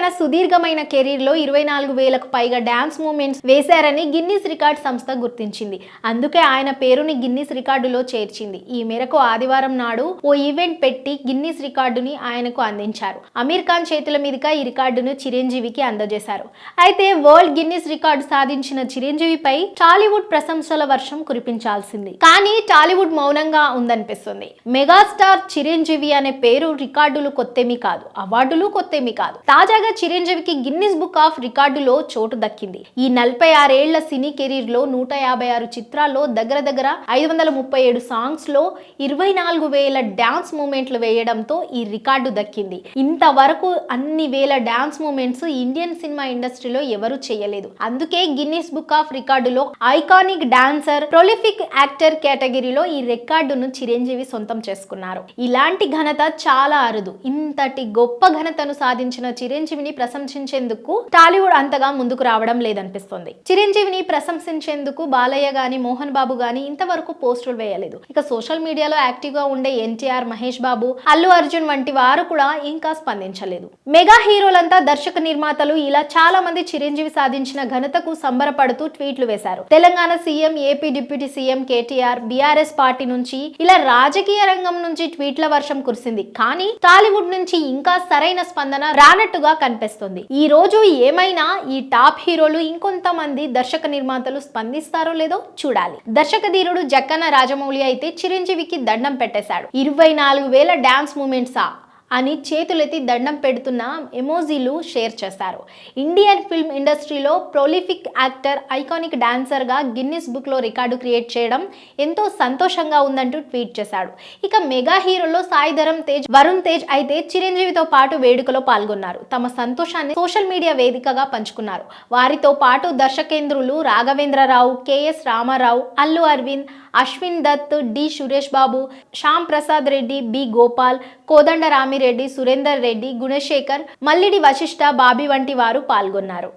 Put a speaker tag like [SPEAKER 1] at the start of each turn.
[SPEAKER 1] తన సుదీర్ఘమైన కెరీర్లో ఇరవై నాలుగు వేలకు పైగా డ్యాన్స్ మూమెంట్స్ వేశారని గిన్నిస్ రికార్డ్ సంస్థ గుర్తించింది. అందుకే ఆయన పేరుని గిన్నిస్ రికార్డులో చేర్చింది. ఈ మేరకు ఆదివారం నాడు ఓ ఈవెంట్ పెట్టి గిన్నిస్ రికార్డుని ఆయనకు అందించారు. అమీర్ ఖాన్ చేతుల మీదుగా ఈ రికార్డును చిరంజీవికి అందజేశారు. అయితే వరల్డ్ గిన్నిస్ రికార్డు సాధించిన చిరంజీవిపై టాలీవుడ్ ప్రశంసల వర్షం కురిపించాల్సింది. కానీ టాలీవుడ్ మౌనంగా ఉందనిపిస్తుంది. మెగాస్టార్ చిరంజీవి అనే పేరు రికార్డులు కొత్తేమీ కాదు. అవార్డులు కొత్తేమీ కాదు. తాజాగా చిరంజీవికి గిన్నిస్ బుక్ ఆఫ్ రికార్డులో చోటు దక్కింది. ఈ నలభై ఆరేళ్ళ సినీ కెరీర్లో నూట యాభై ఆరు చిత్రాల్లో దగ్గర దగ్గర ఐదు వందల ముప్పై ఏడు సాంగ్స్లో ఇరవై నాలుగు వేల డాన్స్ మూమెంట్లు వేయడంతో ఈ రికార్డు దక్కింది. ఇంతవరకు అన్ని వేల డాన్స్ మూమెంట్స్ ఇండియన్ సినిమా ఇండస్ట్రీలో ఎవరు చేయలేదు. అందుకే గిన్నిస్ బుక్ ఆఫ్ రికార్డులో ఐకానిక్ డాన్సర్ ప్రొలిఫిక్ యాక్టర్ కేటగిరీలో ఈ రికార్డును చిరంజీవి సొంతం చేసుకున్నారు. ఇలాంటి ఘనత చాలా అరుదు. ఇంతటి గొప్ప ఘనతను సాధించిన చిరంజీవి చిరంజీవిని ప్రశంసించేందుకు టాలీవుడ్ అంతగా ముందుకు రావడం లేదనిపిస్తుంది. చిరంజీవిని ప్రశంసించేందుకు బాలయ్య గాని మోహన్ బాబు గాని ఇంతవరకు పోస్టులు వేయలేదు. ఇక సోషల్ మీడియాలో యాక్టివ్గా ఉండే ఎన్టీఆర్ మహేష్ బాబు అల్లు అర్జున్ వంటి వారు కూడా ఇంకా స్పందించలేదు. మెగా హీరోలంతా దర్శక నిర్మాతలు ఇలా చాలా మంది చిరంజీవి సాధించిన ఘనతకు సంబరపడుతూ ట్వీట్లు వేశారు. Telangana CM AP deputy CM KTR BRS party నుంచి ఇలా రాజకీయ రంగం నుంచి ట్వీట్ల వర్షం కురిసింది. కానీ టాలీవుడ్ నుంచి ఇంకా సరైన స్పందన రానట్టుగా కనిపిస్తుంది. ఈ రోజు ఏమైనా ఈ టాప్ హీరోలు ఇంకొంతమంది దర్శక నిర్మాతలు స్పందిస్తారో లేదో చూడాలి. దర్శక ధీరుడు జక్కన్న రాజమౌళి అయితే చిరంజీవికి దండం పెట్టేశాడు. ఇరవై నాలుగు వేల డాన్స్ మూమెంట్సా? అని చేతులెత్తి దండం పెడుతున్న ఎమోజీలు షేర్ చేశారు. ఇండియన్ ఫిల్మ్ ఇండస్ట్రీలో ప్రొలిఫిక్ యాక్టర్ ఐకానిక్ డాన్సర్గా గిన్నిస్ బుక్లో రికార్డు క్రియేట్ చేయడం ఎంతో సంతోషంగా ఉందంటూ ట్వీట్ చేశాడు ఇక మెగా హీరోలో సాయిధరం తేజ్ వరుణ్ తేజ్ అయితే చిరంజీవితో పాటు వేడుకలో పాల్గొన్నారు. తమ సంతోషాన్ని సోషల్ మీడియా వేదికగా పంచుకున్నారు. వారితో పాటు దర్శకేంద్రులు Raghavendra Rao K S Rama Rao Allu Aravind Ashwin Dutt D Suresh Babu Shyam Prasad Reddy B Gopal Kodanda Reddy Surender Reddy Gunasekhar Mallidi Vassishta Bobby వంటి వారు పాల్గొన్నారు.